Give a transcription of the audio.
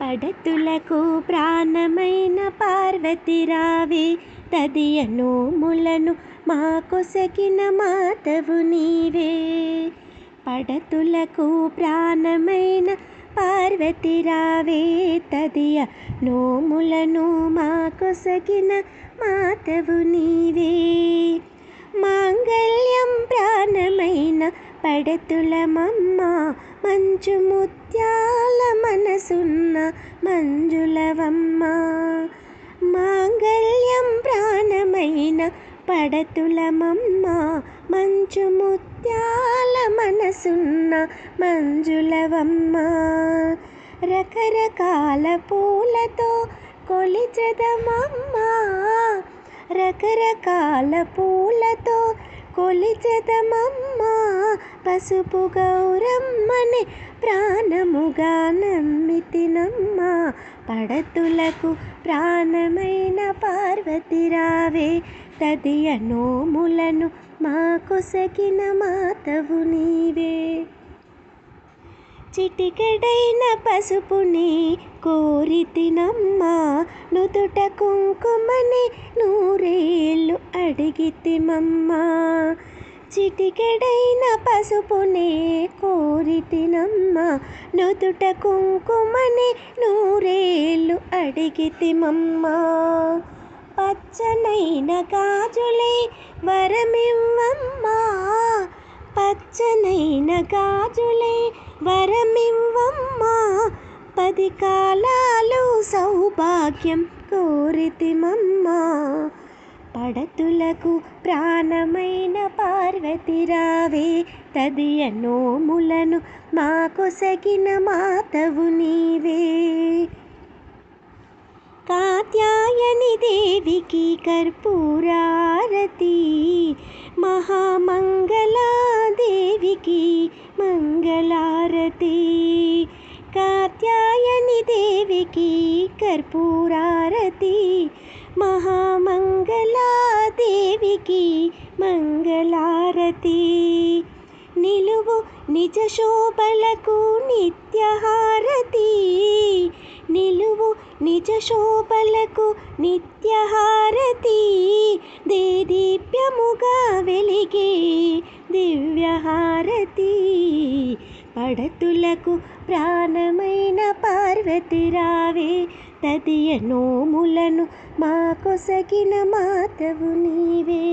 పడతులకు ప్రాణమైన పార్వతి రావే తదియ నోములను మా కొసగిన మాతవు నీవే. పడతులకు ప్రాణమైన పార్వతి రావే తదియ నోములను మా కొసగిన మాతవు నీవే. మాంగళ్యం ప్రాణమైన పడతులమమ్మ మంచు ముత్యాల మనసున్న మంజులవమ్మ. మాంగళ్యం ప్రాణమైన పడతులమమ్మ. మంచు ముత్యాల మనసున్న మంజులవమ్మ. రకరకాల పూలతో కొలిచెదమమ్మ. రకరకాల పూలతో కొలిచదమమ్మా. పసుపు గౌరమ్మని ప్రాణముగా నమ్మితినమ్మా. పడతులకు ప్రాణమైన పార్వతి రావే. తదియ నోములను మా కొసగిన మాతవు నీవే. చిటికెడైన పసుపుని కోరితినమ్మ. నుదుట కుంకుమని నూరేళ్ళు అడిగితిమమ్మా. చిటికెడైన పసుపునే కోరితినమ్మ. నుదుట కుంకుమని నూరేళ్ళు అడిగితిమమ్మ. పచ్చనైన గాజులే వరమివ్వమ్మా. పచ్చనైన గాజులే వరమివ్వమ్మా. పది కాలాలు సౌభాగ్యం కోరితిమమ్మా. పడతులకు ప్రాణమైన పార్వతిరావే తదియ నోములను మా మాతవు నీవే. కాత్యాయని దేవికి కర్పూరారతి మహామంగళాదేవికి మంగళారతి. కాత్యాయని దేవికి కర్పూరారతి మహామంగళాదేవికి మంగళారతి. నిలువు నిజ శోభలకు నిత్యహారతి. నిలువు నిజ శోభలకు నిత్యహారతి. దేదీప్యముగా వెలిగే దివ్యహారతి. పడతులకు ప్రాణమైన పార్వతి రావే. తదియ నోములను మా కొసగిన మాతవు నీవే.